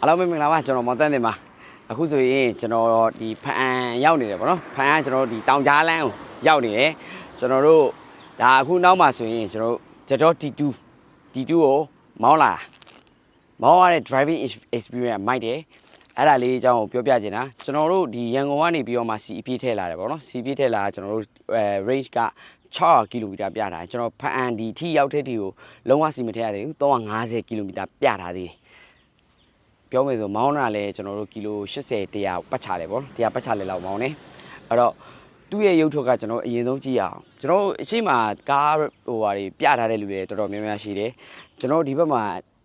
အားလုံးပဲမင်္ဂလာပါကျွန်တော်မောင်တန်းတင်ပါအခုဆိုရင်ကျွန်တော်ဒီဖအံရောက်နေတယ်ဗောနော်ဖအံကကျွန်တော်တို့ဒီတောင်ကြားလန်းကိုရောက်နေတယ်ကျွန်တော်တို့ဒါအခုနောက်မှဆိုရင်ကျွန်တော်တို့ဂျက်တော့ T2 T2 ကိုမောင်းလာမောင်းရတဲ့ driving experience မိုက်တယ်အဲ့ဒါလေးအကြောင်းကိုပြောပြချင်တာကျွန်တော်တို့ဒီရန်ကုန်ကနေပြီးတော့မှ CP ထည့်လာတယ်ဗောနော် CP ထည့်လာကျွန်တော်တို့အဲ range က600ကီလိုမီတာပြတာကျွန်တော်ဖအံဒီထိရောက်တဲ့ဒီကိုလုံးဝစီမထည့်ရသေးဘူး350ကီလိုမီတာပြထားသေးတယ် ပြောမယ်ဆိုမောင်းတာလဲကျွန်တော်တို့ကီလို80 100ပတ်ချတယ်ပေါ့100ပတ်ချလဲလောက်မောင်းတယ်အဲ့တော့သူ့ရဲ့ရုပ်ထုတ်ကကျွန်တော်အရင်ဆုံးကြည့်ရအောင်ကျွန်တော်အရှိမကားဟိုဟာတွေပြထားတဲ့လူတွေတော်တော်များများရှိတယ်ကျွန်တော်ဒီဘက်မှာ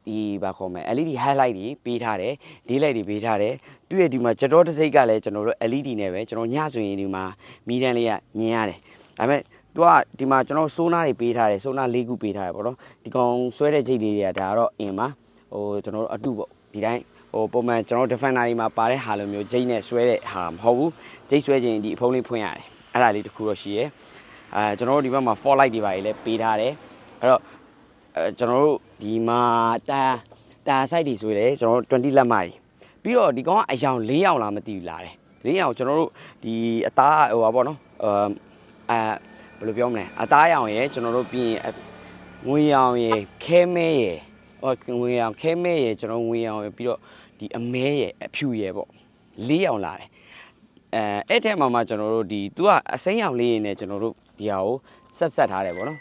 ဒီဘာခေါ်မလဲ LED highlight တွေပေးထားတယ် daylight တွေပေးထားတယ်သူ့ရဲ့ဒီမှာကြတော်တစ်စိတ်ကလည်းကျွန်တော်တို့ LED နဲ့ပဲကျွန်တော်ညဆိုရင်ဒီမှာမီးတန်းလေးကမြင်ရတယ်ဒါပေမဲ့သူကဒီမှာကျွန်တော်ဆိုနာတွေပေးထားတယ်ဆိုနာ၄ခုပေးထားတယ်ပေါ့နော်ဒီကောင်ဆွဲတဲ့ချိတ်လေးတွေကဒါကတော့အင်ပါဟိုကျွန်တော်တို့အတုပေါ့ဒီတိုင်း ဟိုပုံမှန်ကျွန်တော် defender တွေမှာပါတဲ့ဟာလိုမျိုးဂျိတ်နဲ့ဆွဲတဲ့ဟာမဟုတ်ဘူးဂျိတ်ဆွဲခြင်းဒီအဖုံးလေးဖွင့်ရတယ်အဲ့ဒါလေးတစ်ခုတော့ရှိရဲအဲကျွန်တော်တို့ဒီဘက်မှာ for light တွေပါလည်းပေးထားတယ်အဲ့တော့အဲကျွန်တော်တို့ဒီမှာတာတာ site တွေဆိုရင်လည်းကျွန်တော်တို့20လက်မကြီးပြီးတော့ဒီကောင်ကအယောင်၄ယောင်လားမသိဘူးလားတယ်၄ယောင်ကျွန်တော်တို့ဒီအသားဟိုပါပေါ့နော်အဲအဲဘယ်လိုပြောမလဲအသားရောင်ရယ်ကျွန်တော်တို့ပြီးရင်ငွေရောင်ရယ်ခဲမဲရယ်ဟိုငွေရောင်ခဲမဲရယ်ကျွန်တော်ငွေရောင်ရယ်ပြီးတော့ ဒီအမဲရဲ့အဖြူရဲ့ပေါ့လေးအောင်လာတယ်အဲအဲ့ထဲမှာမှကျွန်တော်တို့ဒီ तू ကအစိမ်းရောင်လေးနဲ့ကျွန်တော်တို့ဒီဟာကိုဆက်ဆက်ထားတယ်ပေါ့နော်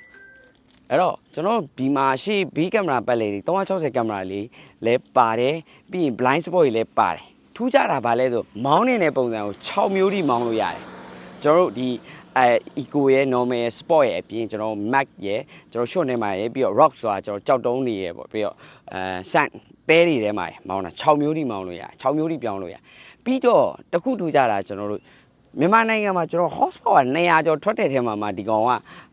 အဲ့တော့ကျွန်တော်ဒီမှာရှေ့ဘီကင်မရာပတ်လေ360ကင်မရာလေးလဲပါတယ်ပြီးရင် blind spot ကြီးလဲပါတယ်ထူးခြားတာဗာလဲဆိုမောင်းနေတဲ့ပုံစံကို6မျိုးထိမောင်းလို့ရတယ်ကျွန်တော်တို့ဒီအဲ eco ရဲ့ normal ရဲ့ sport ရဲ့အပြင်ကျွန်တော် mac ရဲ့ကျွန်တော် short နဲ့မှာရဲ့ပြီးတော့ rock ဆိုတာကျွန်တော်ကြောက်တုံးနေရဲ့ပေါ့ပြီးတော့ အဲ sand တဲတွေထဲမှာမောင်းတာ6မျိုးထိမောင်းလို့ရတယ်6မျိုးထိပြောင်းလို့ရပြီးတော့တခုထူးကြတာကျွန်တော်တို့မြန်မာနိုင်ငံမှာကျွန်တော် horsepower 200ကျော်ထွက်တဲ့ထဲမှာမှဒီကောင်က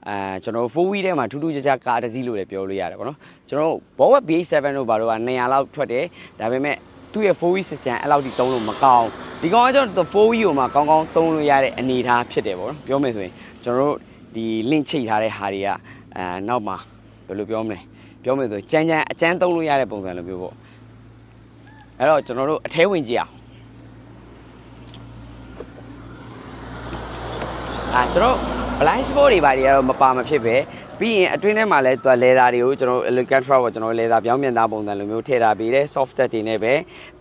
အဲကျွန်တော်4 wheel ထဲမှာထူးထူးခြားခြားကားတစ်စီးလို့လည်းပြောလို့ရတယ်ပေါ့နော်ကျွန်တော် Bower BH7 တို့ဘာလို့က200လောက်ထွက်တယ်ဒါပေမဲ့သူ့ရဲ့ 4 wheel system အဲ့လောက်ထိသုံးလို့မကောင်းဒီကောင်ကကျွန်တော် 4 wheel ကိုမှကောင်းကောင်းသုံးလို့ရတဲ့အနေအထားဖြစ်တယ်ပေါ့နော်ပြောမယ်ဆိုရင်ကျွန်တော်တို့ဒီ link ချိတ်ထားတဲ့ဟာတွေကအဲနောက်မှာဘယ်လိုပြောမလဲ ပြောမယ်ဆိုရင်ကြမ်းကြမ်းအကျန်းသုံးလို့ရတဲ့ပုံစံလိုမျိုးပေါ့အဲ့တော့ကျွန်တော်တို့အထဲဝင်ကြည့်အောင်အာကျွန်တော် blind spot တွေပါတွေကတော့မပါမဖြစ်ပဲပြီးရင်အတွင်းထဲမှာလည်းသူက leather တွေကိုကျွန်တော် elegant truck ကိုကျွန်တော် leather ပြောင်းပြန်သားပုံစံလိုမျိုးထည့်ထားပေးတယ် soft touch တွေနဲ့ပဲ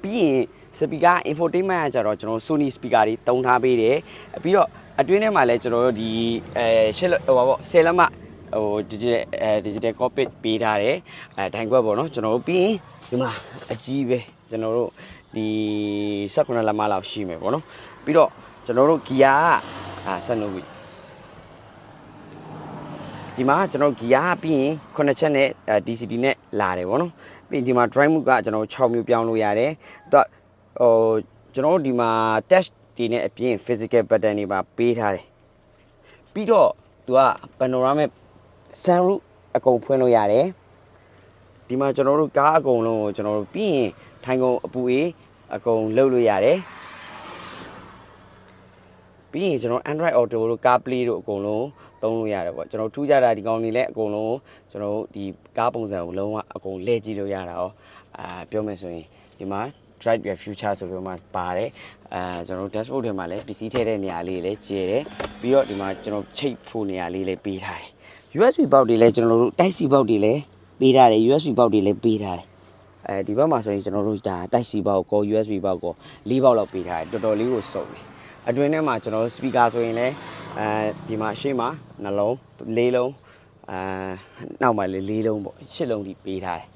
ပြီးရင် speaker infotainment ကကြတော့ကျွန်တော် Sony speaker တွေတုံးထားပေးတယ်ပြီးတော့အတွင်းထဲမှာလည်းကျွန်တော်တို့ဒီအဲရှစ်ဟိုပါပေါ့ဆယ်လက်မ ဟို digital အဲ digital cockpit ပေးထားတယ်အဲဒိုင်ခွက်ပေါ့နော်ကျွန်တော်တို့ပြီးရင်ဒီမှာအကြီးပဲကျွန်တော်တို့ဒီ18လက်မလောက်ရှိမယ်ပေါ့နော်ပြီးတော့ကျွန်တော်တို့ဂီယာကအာဆက်လို့ပြီဒီမှာကျွန်တော်ဂီယာပြီးရင်9ချက်နဲ့ DCD နဲ့လာတယ်ပေါ့နော်ပြီးရင်ဒီမှာ drive mode ကကျွန်တော်6မျိုးပြောင်းလို့ရတယ်သူကဟိုကျွန်တော်တို့ဒီမှာ test ဒီနဲ့အပြင် physical pattern တွေပါပေးထားတယ်ပြီးတော့သူက panoramic sunroof အကုန်ဖွင့်လို့ရတယ်ဒီမှာကျွန်တော်တို့ကားအကုန်လုံးကိုကျွန်တော်တို့ပြီးရင်ထိုင်ကုန်အပူအေးအကုန်လှုပ်လို့ရတယ်ပြီးရင်ကျွန်တော် Android Auto တို့ CarPlay တို့အကုန်လုံးသုံးလို့ရတယ်ပေါ့ကျွန်တော်ထူးခြားတာဒီကောင်တွေလည်းအကုန်လုံးကျွန်တော်တို့ဒီကားပုံစံကိုလုံးဝအကုန်လဲကြည့်လို့ရတာ哦အာပြောမယ်ဆိုရင်ဒီမှာ drive your future ဆိုပြီးမှပါတယ်အဲကျွန်တော်တို့ dashboard ထဲမှာလည်း PC ထည့်တဲ့နေရာလေးလည်းကျဲတယ်ပြီးတော့ဒီမှာကျွန်တော်ချိတ်ဖို့နေရာလေးလည်းပေးထားတယ် USB ပေါက်တွေလည်းကျွန်တော်တို့ Type C ပေါက်တွေလည်းပေးထားတယ် USB ပေါက်တွေလည်းပေးထားတယ်အဲဒီဘက်မှာဆိုရင်ကျွန်တော်တို့ဒါ Type C ပေါက်ကို USB ပေါက်ကို၄ပေါက်လောက်ပေးထားတယ်တော်တော်လေးကိုစုံတယ်အတွင်းထဲမှာကျွန်တော်တို့ speaker ဆိုရင်လည်းအဲဒီမှာရှေ့မှာနှလုံး၄လုံးအာနောက်မှာလည်း၄လုံးပေါ့၈လုံးထိပေးထားတယ်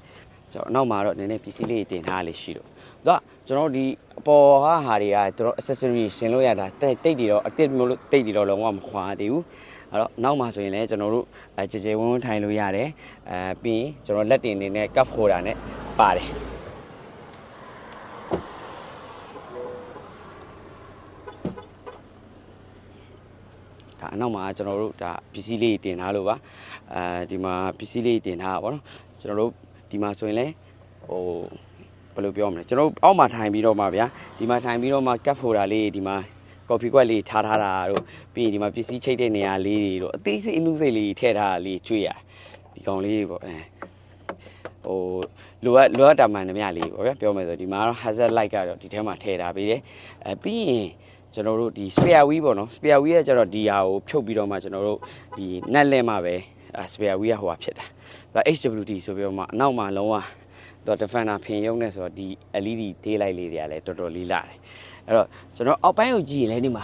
ကျွန်တော်နောက်မှာတော့နည်းနည်း PC လေးတင်ထားလေးရှိတော့တော့ကျွ န်တော်ဒီအပေါ်ဟာဟာတွေကကျွန်တော် accessory ရှင်းလို့ရတာတိတ်တိတ်တွေတော့အတစ်မျိုးလို့တိတ်တွေတော့လုံးဝမခွာသေးဘူးအဲ့တော့နောက်မှာဆိုရင်လည်းကျွန်တော်တို့အဲကြည်ကြဲဝန်းဝန်းထိုင်လို့ရတယ်အဲပြီးရင်ကျွန်တော်လက်တင်နေနဲ့ cup holder နဲ့ပါတယ်ဒါအနောက်မှာကျွန်တော်တို့ဒါပစ္စည်းလေးတင်ထားလို့ပါအဲဒီမှာပစ္စည်းလေးတင်ထားတာပေါ့နော်ကျွန်တော်တို့ဒီမှာဆိုရင်လည်းဟို ဘယ်လိုပြောမလဲကျွန်တော်တို့အောက်မှာထိုင်ပြီးတော့မှဗျာဒီမှာထိုင်ပြီးတော့မှ cup holder လေးဒီမှာကော်ဖီကွက်လေးထားထားတာတို့ပြီးရင်ဒီမှာပစ္စည်းချိတ်တဲ့နေရာလေးတွေတို့အသေးစိတ်အနုစိတ်လေးထည့်ထားတာလေးကျွေးရဒီကောင်လေးတွေပေါ့အဲဟိုလိုအပ်လိုအပ်တာမှန်သမျှလေးပေါ့ဗျာပြောမယ်ဆိုဒီမှာတော့ hazard light ကတော့ဒီထဲမှာထည့်ထားပေးတယ်အဲပြီးရင် ကျွန်တော်တို့ဒီ spare wheel ပေါ့နော် spare wheel ကကျတော့ဒီဟာကိုဖြုတ်ပြီးတော့မှကျွန်တော်တို့ဒီနက်လဲမှာပဲအဲ spare wheel ကဟိုဟာဖြစ်တာဒါ HWD ဆိုပြီးတော့မှအနောက်မှာလုံးဝတော့ defender ဖင်ရုံနဲ့ဆိုတော့ဒီ LED day light လေးတွေကလည်းတော်တော်လေးလာတယ်အဲ့တော့ကျွန်တော်အောက်ပိုင်းကိုကြည့်ရင်လည်းဒီမှာ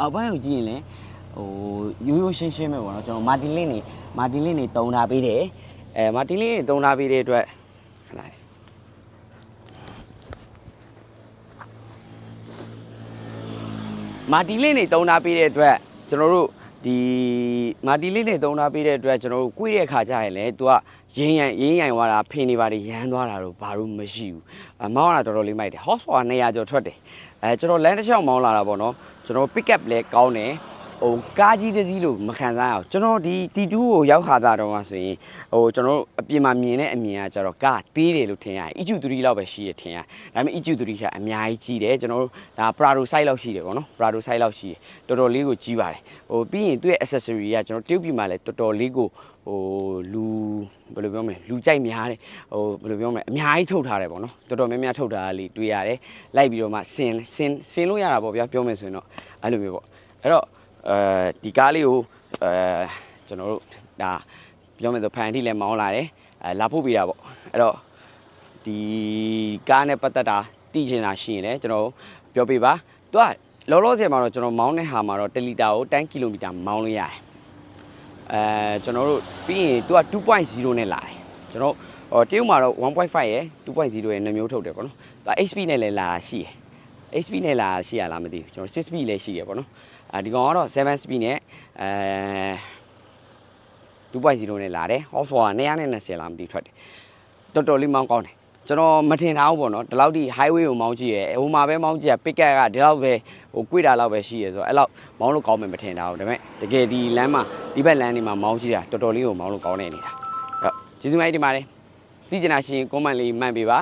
အောက်ပိုင်းကိုကြည့်ရင်လည်းဟိုရိုးရိုးရှင်းရှင်းပဲပေါ့နော်ကျွန်တော်မာတင်လင်းနေမာတင်လင်းနေတုံထားပေးတယ်အဲမာတင်လင်းနေတုံထားပေးတဲ့အတွက်ဟလာ မာတီလင်းနေတုံးထားပေးတဲ့အတွက်ကျွန်တော်တို့ဒီမာတီလင်းနေတုံးထားပေးတဲ့အတွက်ကျွန်တော်တို့ကိုွေးတဲ့ခါကျရင်လည်း तू ကရင်းရန်ရင်းရန်သွားတာဖင်နေပါတယ်ရမ်းသွားတာတော့ဘာလို့မရှိဘူးအမောင်းလာတော်တော်လေးမိုက်တယ် horse power 200ကျော်ထွက်တယ်အဲကျွန်တော်လမ်းတစ်လျှောက်မောင်းလာတာပေါ့နော်ကျွန်တော် pick up လဲကောင်းတယ် ဟိုကားကြီးတစ်စီးလို့မခံစားရအောင်ကျွန်တော်ဒီ T2 ကိုရောက်ခါတာတော့ဆိုရင်ဟိုကျွန်တော်တို့အပြင်မှာမြင်တဲ့အမြင်ကကျတော့ကားသေးတယ်လို့ထင်ရတယ် EQ3 လောက်ပဲရှိရထင်ရဒါပေမဲ့ EQ3 ကအများကြီးကြီးတယ်ကျွန်တော်တို့ဒါ Prado size လောက်ရှိတယ်ပေါ့နော် Prado size လောက်ရှိတယ်တော်တော်လေးကိုကြီးပါတယ်ဟိုပြီးရင်သူ့ရဲ့ accessory ကကျွန်တော်တရုတ်ပြည်မှာလည်းတော်တော်လေးကိုဟိုလူဘယ်လိုပြောမလဲလူကြိုက်များတယ်ဟိုဘယ်လိုပြောမလဲအများကြီးထုတ်ထားတယ်ပေါ့နော်တော်တော်များများထုတ်ထားတာလေးတွေ့ရတယ်လိုက်ပြီးတော့မှဆင်ဆင်ဆင်လို့ရတာပေါ့ဗျာပြောမယ်ဆိုရင်တော့အဲ့လိုမျိုးပေါ့အဲ့တော့ အဲဒီကားလေးကိုအဲကျွန်တော်တို့ဒါပြောမယ်ဆိုဖန်တီလည်းမောင်းလာတယ်အဲလာဖို့ပေးတာပေါ့အဲ့တော့ဒီကားနဲ့ပတ်သက်တာတည်ချင်တာရှိရင်လည်းကျွန်တော်ပြောပြပါသူကလောလောဆယ်မှာတော့ကျွန်တော်မောင်းတဲ့ဟာမှာတော့1လီတာကို10ကီလိုမီတာမောင်းလို့ရတယ်အဲကျွန်တော်တို့ပြီးရင်သူက2.0နဲ့လာတယ်ကျွန်တော်ဟိုတရုတ်မှာတော့1.5ရယ်2.0ရယ်နှစ်မျိုးထုတ်တယ်ပေါ့နော်သူက HP နဲ့လည်းလာတာရှိတယ် HP နဲ့လာတာရှိရလားမသိဘူးကျွန်တော်6 speed လည်းရှိတယ်ပေါ့နော်အဲဒီကောင်ကတော့7 speed နဲ့အဲ2.0နဲ့လာတယ် horse power 220လားမသိဘူးထွက်တယ်တော်တော်လေးမောင်းကောင်းတယ်ကျွန်တော်မထင်ထားဘူးပေါ့နော်ဒီလောက်ထိ highway ကိုမောင်းကြည့်ရဲဟိုမှာပဲမောင်းကြည့်ရ pick up ကဒီလောက်ပဲဟိုကွေ့တာလောက်ပဲရှိရဲဆိုတော့အဲ့လောက်မောင်းလို့ကောင်းမယ်မထင်ထားဘူးဒါပေမဲ့တကယ်ဒီလမ်းမှာဒီဘက်လမ်းတွေမှာမောင်းကြည့်တာတော်တော်လေးကိုမောင်းလို့ကောင်းနေနေတာအဲ့တော့ကျေးဇူးများတင်ပါတယ်သိချင်တာရှိရင် comment လေးမှန်ပေးပါ